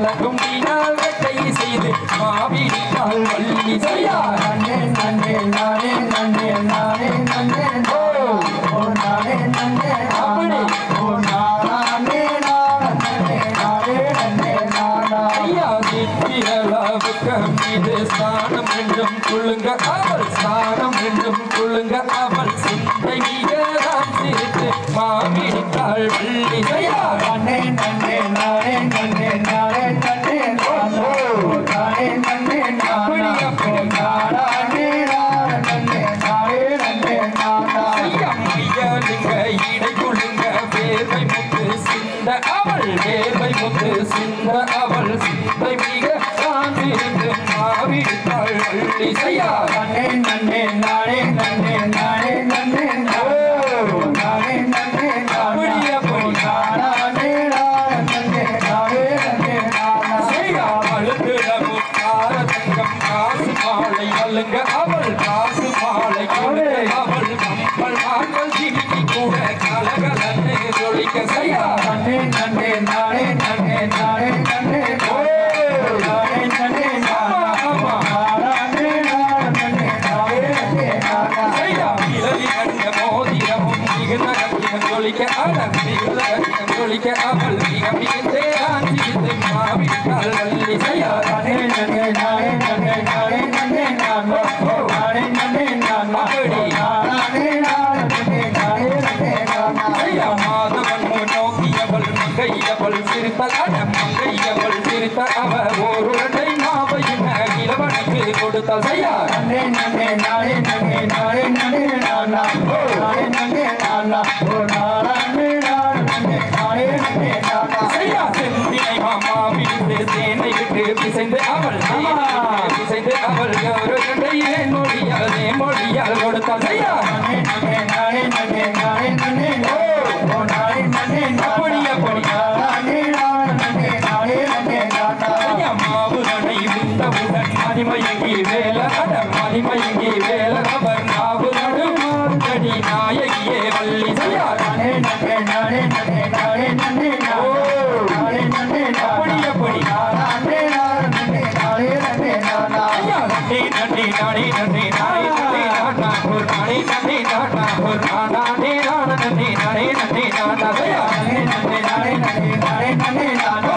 கலகும் நீனால் வெட்டை செய்து மாவிட்டாள் வள்ளி செய்யா நன்னே நன்னே நானே நன்னே நானே நன்னே ஓ. நானே நன்னே அப்படி. ஓ நானே. நானே நானே நன்னே நானா. ஐயா சித்திரளாவுக்கு மீது ஸ்நானம் என்றும் கொள்ளுங்க அவள். ஸ்நானம் என்றும் கொள்ளுங்க அவள். சிந்தை மாவிட்டாள் வள்ளி வேர்வை முத்து சிந்த அவள் சிந்தை மிக சாந்திருந்து மாவிட்டாள் வள்ளி செய்யா மாலை அழுங்க அவள் காசு மாலை கொடுங்க அவள். கம்பல் மாங்கள் சிரிக்கி கூட கலகலன்னு ஜொலிக்க செய்யா நன்னே நன்னே நானே நன்னே நானே நன்னே நானே. ஜொலிக்க அவள் ஜொலிக்க மிக மிகுந்தே ஆஞ்சித்து மாவிட்டாள் வள்ளி செய்யா நானே நன்னே நானே நன்னே மங்கையவள் சிரித்த அடம் மங்கையவள் சிரித்த அவ ஒரு மாவையும் இளவனுக்கு கொடுத்தாள் செய்யா நன்னே நன்னே நானே நன்னே நானே நன்னே நானா நானே நன்னே நானா ஓ நானே நானே நன்னே நானே நன்னே நானா செய்யா செந்தினை மாமா விழுந்து தேனை விட்டு பிசைந்து அவள் தேனை விட்டு பிசைந்து அவள் ஒரு கண்டையே மொழியால் நே மொழியால் கொடுத்தாள் செய்யா நானே நன்னே நானே நன்னே நானே நன்னே நானா ஐயா மாவுதனை உண்டவுடன் மணிமயங்கி வேல அடம் மணிமயங்கி வேல அவர் நாவு நடுமாண்டடி நாயகியே வள்ளி செய்யா நானே நன்னே நானே நன்னே நானே நன்னே நானே நன்னே அப்படி அப்படி நானே நானே நானே நன்னே நானா நன்றி நன்றி நானே நன்றி நானே நன்றி நானா ஒரு நானே நன்றி நானா ஒரு நானே நான நன்றி நானே நன்றி நானா நானே நன்னே நானே நன்னே நானே நன்னே நானா